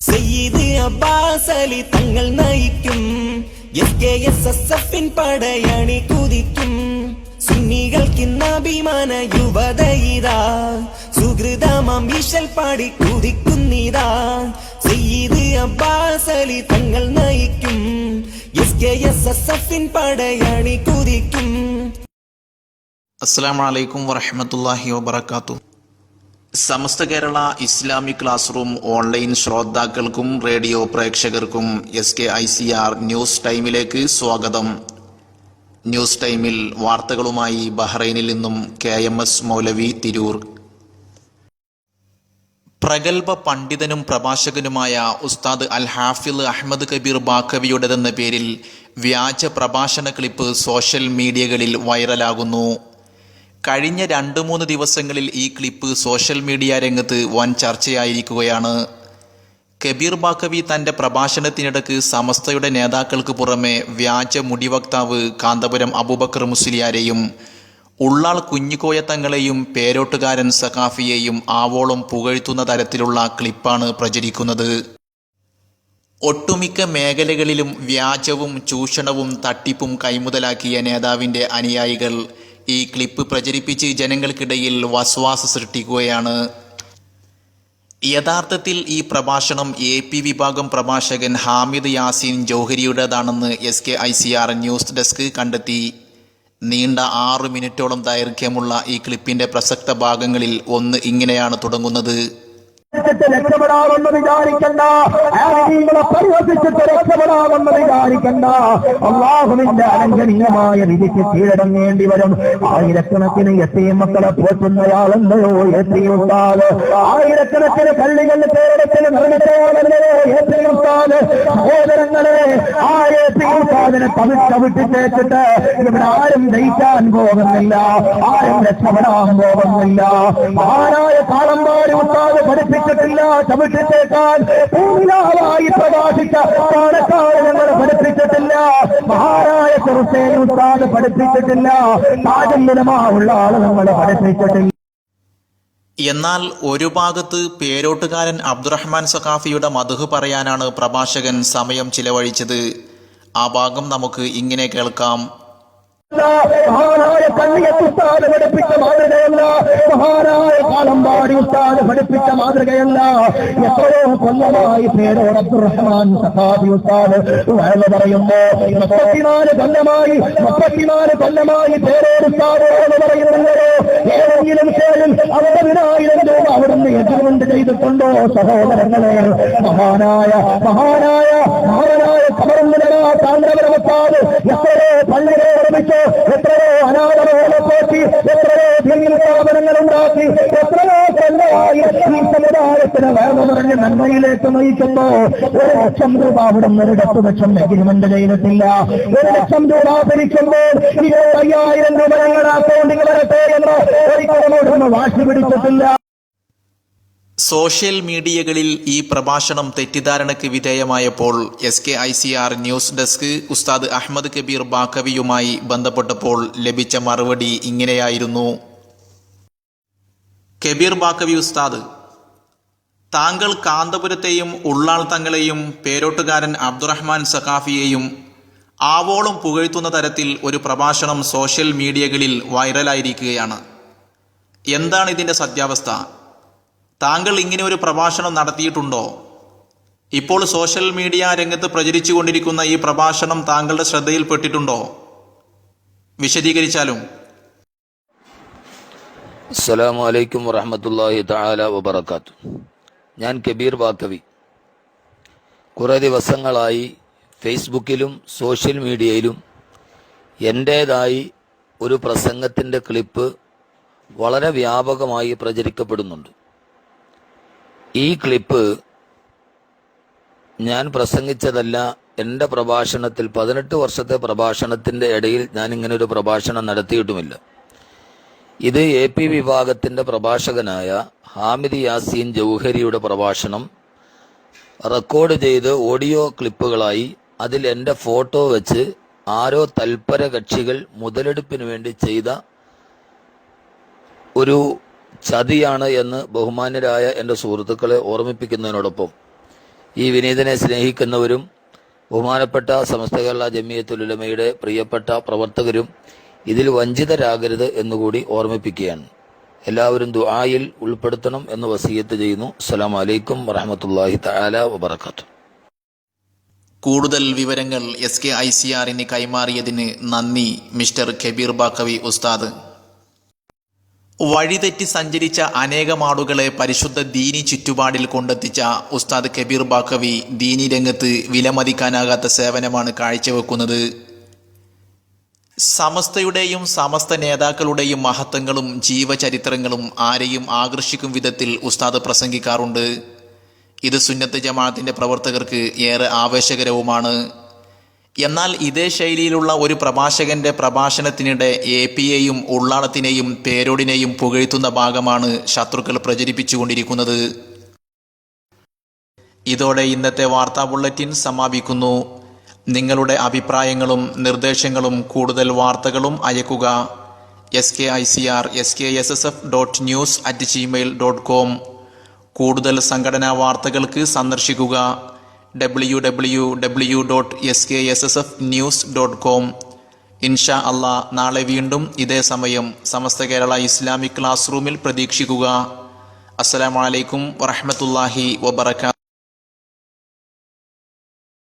സയ്യിദ് അബ്ബാസ് അലി തങ്ങൾ നയിക്കും. S K S S എഫിൻ പടയണി കുതിക്കും. സുന്നികൾക്കിന്നഭിമാന യുവതയിതാ സുഹൃതമാം വിശൽ പാടി കുതിക്കുന്നിതാ സയ്യിദ് അബ്ബാസ് അലി തങ്ങൾ നയിക്കും. എസ് കെ എസ് എസ് എഫിൻ പടയണി കുതിക്കും. അസ്സാം വലൈക്കും വറഹമത്തല്ലാഹി വബർക്കാത്തു Samastha Kerala Islamic class room online ശ്രോതാക്കൾക്കും റേഡിയോ പ്രേക്ഷകർക്കും S K I C R news ടൈമിലേക്ക് സ്വാഗതം. ന്യൂസ് ടൈമിൽ വാർത്തകളുമായി ബഹ്റൈനിൽ നിന്നും കെ എം എസ് മൗലവി തിരൂർ. പ്രഗത്ഭ പണ്ഡിതനും പ്രഭാഷകനുമായ ഉസ്താദ് അൽ ഹാഫിൽ അഹമ്മദ് കബീർ ബാഖവിയുടേതെന്ന പേരിൽ വ്യാജ പ്രഭാഷണ ക്ലിപ്പ് സോഷ്യൽ മീഡിയകളിൽ വൈറലാകുന്നു. കഴിഞ്ഞ രണ്ട് മൂന്ന് ദിവസങ്ങളിൽ ഈ ക്ലിപ്പ് സോഷ്യൽ മീഡിയ രംഗത്ത് വൻ ചർച്ചയായിരിക്കുകയാണ്. കബീർ ബാക്കവി തന്റെ പ്രഭാഷണത്തിനിടക്ക് സമസ്തയുടെ നേതാക്കൾക്ക് പുറമെ വ്യാജ മുടിവക്താവ് കാന്തപുരം അബൂബക്കർ മുസ്ലിയാരെയും ഉള്ളാൾ കുഞ്ഞിക്കോയ തങ്ങളെയും പേരോട്ടുകാരൻ സഖാഫിയെയും ആവോളം പുകഴ്ത്തുന്ന തരത്തിലുള്ള ക്ലിപ്പാണ് പ്രചരിക്കുന്നത്. ഒട്ടുമിക്ക മേഖലകളിലും വ്യാജവും ചൂഷണവും തട്ടിപ്പും കൈമുതലാക്കിയ നേതാവിന്റെ അനുയായികൾ ഈ ക്ലിപ്പ് പ്രചരിപ്പിച്ച് ജനങ്ങൾക്കിടയിൽ വസ്വാസ സൃഷ്ടിക്കുകയാണ്. യഥാർത്ഥത്തിൽ ഈ പ്രഭാഷണം എ പി വിഭാഗം പ്രഭാഷകൻ Hamid Yaseen ജോഹരിയുടേതാണെന്ന് S K I C R news desk കണ്ടെത്തി. നീണ്ട ആറു മിനിറ്റോളം ദൈർഘ്യമുള്ള ഈ ക്ലിപ്പിന്റെ പ്രസക്ത ഭാഗങ്ങളിൽ ഒന്ന് ഇങ്ങനെയാണ് തുടങ്ങുന്നത്. പരിവർത്തിച്ചിട്ട് രക്ഷപ്പെടാമെന്ന് വിചാരിക്കണ്ട. ആരെങ്കിലും പരിഹസിച്ചിട്ട് രക്ഷപ്പെടാമെന്ന് വിചാരിക്കണ്ട. അള്ളാഹുവിന്റെ അലംഘനീയമായ വിധിക്ക് കീഴടങ്ങേണ്ടി വരും. ആയിരക്കണക്കിന് എത്തിയും മക്കളെ പോറ്റുന്നയാളെന്നയോ എത്തിയുണ്ടാൽ ആയിരക്കണക്കിന് പള്ളികൾ കേരളത്തിൽ നിർമ്മിച്ചയാളെന്നയോ എത്തിയുണ്ടാൽ സഹോദരങ്ങളെ ആ എത്തിയുണ്ടാതിനെ തവിട്ടവിട്ടിട്ടേച്ചിട്ട് ഇവിടെ ആരും ദയിക്കാൻ പോകുന്നില്ല ആരും രക്ഷപ്പെടാൻ പോകുന്നില്ല. ആരായ കാളമ്പാരി ഉത്താത് പഠിപ്പിച്ചിട്ടില്ല ചവിട്ടിച്ചേക്കാൻ പൂമിലാവായി പ്രകാശിച്ച പാലക്കാട് ഞങ്ങൾ പഠിപ്പിച്ചിട്ടില്ല. മഹാനായ ചെറുസേന ഉത്താത് പഠിപ്പിച്ചിട്ടില്ല താജന്യമാവുള്ള ആൾ നമ്മൾ പഠിപ്പിച്ചിട്ടില്ല. എന്നാൽ ഒരു ഭാഗത്ത് പേരോട്ടുകാരൻ അബ്ദുറഹ്മാൻ സഖാഫിയുടെ മധുഹ് പറയാനാണ് പ്രഭാഷകൻ സമയം ചിലവഴിച്ചത്. ആ ഭാഗം നമുക്ക് ഇങ്ങനെ കേൾക്കാം. മഹാനായ മഹാനായ കാലമ്പാടി ഉസ്താദ് പഠിപ്പിച്ച മാതൃകയല്ല. എത്രയോ കൊല്ലമായി പേരോട് സഹാബി ഉസ്താദ് വയല പറയുമ്പോ മുപ്പത്തിനാല് കൊല്ലമായി മുപ്പത്തിനാല് കൊല്ലമായി പേരോട് ഉസ്താദ് പറയുന്നുണ്ടോ. ഏതെങ്കിലും പേരിൽ അറുപതിനായിരം രൂപ അവിടുന്ന് എഗ്രിമെന്റ് ചെയ്തിട്ടുണ്ടോ? സഹോദരങ്ങളെ മഹാനായ മഹാനായ മഹാനായ കമറുന്നതാ ഉസ്താദ് എത്രയോ നന്മയിലേക്ക് നയിക്കുമ്പോ ഒരു ലക്ഷം രൂപ അവിടെ നിന്ന് ഒരു പത്ത് എഗ്രിമെന്റ് ചെയ്തിട്ടില്ല. ഒരു ലക്ഷം രൂപ ഭരിക്കുമ്പോൾ അയ്യായിരം രൂപ ഞങ്ങളുടെ അക്കൗണ്ടിൽ വരട്ടെ എന്ന് ഒരിക്കലും വാശി പിടിച്ചിട്ടില്ല. സോഷ്യൽ മീഡിയകളിൽ ഈ പ്രഭാഷണം തെറ്റിദ്ധാരണയ്ക്ക് വിധേയമായപ്പോൾ S K I C R news desk Ustad Ahmed Kabeer ബാക്കവിയുമായി ബന്ധപ്പെട്ടപ്പോൾ ലഭിച്ച മറുപടി ഇങ്ങനെയായിരുന്നു. കബീർ ബാക്കവി ഉസ്താദ് താങ്കൾ കാന്തപുരത്തെയും ഉള്ളാൾ തങ്ങളെയും പേരോട്ടുകാരൻ അബ്ദുറഹ്മാൻ സഖാഫിയെയും ആവോളം പുകഴ്ത്തുന്ന തരത്തിൽ ഒരു പ്രഭാഷണം സോഷ്യൽ മീഡിയകളിൽ വൈറലായിരിക്കുകയാണ്. എന്താണ് ഇതിന്റെ സത്യാവസ്ഥ? താങ്കൾ ഇങ്ങനെ ഒരു പ്രഭാഷണം നടത്തിയിട്ടുണ്ടോ? ഇപ്പോൾ സോഷ്യൽ മീഡിയ രംഗത്ത് പ്രചരിച്ചു കൊണ്ടിരിക്കുന്ന ഈ പ്രഭാഷണം താങ്കളുടെ ശ്രദ്ധയിൽപ്പെട്ടിട്ടുണ്ടോ വിശദീകരിച്ചാലും. അസ്സലാമു അലൈക്കും വറഹമത്തല്ലാഹി തആല വബറകാത്തു ഞാൻ കബീർ ബാക്കവി കുറേ ദിവസങ്ങളായി ഫേസ്ബുക്കിലും സോഷ്യൽ മീഡിയയിലും എന്റേതായി ഒരു പ്രസംഗത്തിന്റെ ക്ലിപ്പ് വളരെ വ്യാപകമായി പ്രചരിക്കപ്പെടുന്നുണ്ട്. ഈ ക്ലിപ്പ് ഞാൻ പ്രസംഗിച്ചതല്ല എന്റെ പ്രഭാഷണത്തിൽ പതിനെട്ട് വർഷത്തെ പ്രഭാഷണത്തിന്റെ ഇടയിൽ ഞാൻ ഇങ്ങനെ ഒരു പ്രഭാഷണം നടത്തിയിട്ടുമില്ല. ഇത് എ പി വിഭാഗത്തിന്റെ പ്രഭാഷകനായ ഹാമിദ് യാസീൻ ജൗഹരിയുടെ പ്രഭാഷണം റെക്കോർഡ് ചെയ്ത് ഓഡിയോ ക്ലിപ്പുകളായി അതിൽ എന്റെ ഫോട്ടോ വെച്ച് ആരോ തൽപര കക്ഷികൾ മുതലെടുപ്പിന് വേണ്ടി ചെയ്ത ഒരു ചതിയാണ് എന്ന് ബഹുമാന്യരായ എന്റെ സുഹൃത്തുക്കളെ ഓർമ്മിപ്പിക്കുന്നതിനോടൊപ്പം. ഈ വിനീതനെ സ്നേഹിക്കുന്നവരും ബഹുമാനപ്പെട്ട സമസ്ത കേരള ജമിയത്തുലമയുടെ പ്രിയപ്പെട്ട പ്രവർത്തകരും ഇതിൽ വഞ്ചിതരാകരുത് എന്നുകൂടി ഓർമ്മിപ്പിക്കുകയാണ്. എല്ലാവരും ദുആയിൽ ഉൾപ്പെടുത്തണം എന്ന് വസീയത്ത് ചെയ്യുന്നു. അസ്സലാമു അലൈക്കും വറഹമത്തല്ലാഹി തആല വബറകാതുഹു കൂടുതൽ വിവരങ്ങൾ എസ് കെ ഐ സി ആറിന് കൈമാറിയതിന് നന്ദി മിസ്റ്റർ കബീർ ബാക്കവി ഉസ്താദ്. വഴിതെറ്റി സഞ്ചരിച്ച അനേകം ആളുകളെ പരിശുദ്ധ ദീനി ചുറ്റുപാടിൽ കൊണ്ടെത്തിച്ച ഉസ്താദ് കബീർ ബാക്കവി ദീനി രംഗത്ത് വിലമതിക്കാനാകാത്ത സേവനമാണ് കാഴ്ചവെക്കുന്നത്. സമസ്തയുടെയും സമസ്ത നേതാക്കളുടെയും മഹത്വങ്ങളും ജീവചരിത്രങ്ങളും ആരെയും ആകർഷിക്കും വിധത്തിൽ ഉസ്താദ് പ്രസംഗിക്കാറുണ്ട്. ഇത് സുന്നത്ത് ജമാഅത്തിന്റെ പ്രവർത്തകർക്ക് ഏറെ ആവേശകരവുമാണ്. എന്നാൽ ഇതേ ശൈലിയിലുള്ള ഒരു പ്രഭാഷകന്റെ പ്രഭാഷണത്തിനിടെ എ പിയെയും ഉള്ളാളത്തിനെയും പേരോടിനെയും പുകഴ്ത്തുന്ന ഭാഗമാണ് ശത്രുക്കൾ പ്രചരിപ്പിച്ചുകൊണ്ടിരിക്കുന്നത്. ഇതോടെ ഇന്നത്തെ വാർത്താ ബുള്ളറ്റിൻ സമാപിക്കുന്നു. നിങ്ങളുടെ അഭിപ്രായങ്ങളും നിർദ്ദേശങ്ങളും കൂടുതൽ വാർത്തകളും അയക്കുക. S K I C R S K S S F dot news at Gmail dot com കൂടുതൽ സംഘടനാ വാർത്തകൾക്ക് സന്ദർശിക്കുക. W W W dot S K S S F news dot com ഇൻഷാ അള്ളാ നാളെ വീണ്ടും ഇതേ സമയം സമസ്ത കേരള ഇസ്ലാമിക് ക്ലാസ് റൂമിൽ പ്രതീക്ഷിക്കുക. അസ്സലാമലൈക്കും വറഹമത്തല്ലാഹി വബർക്കാത്തു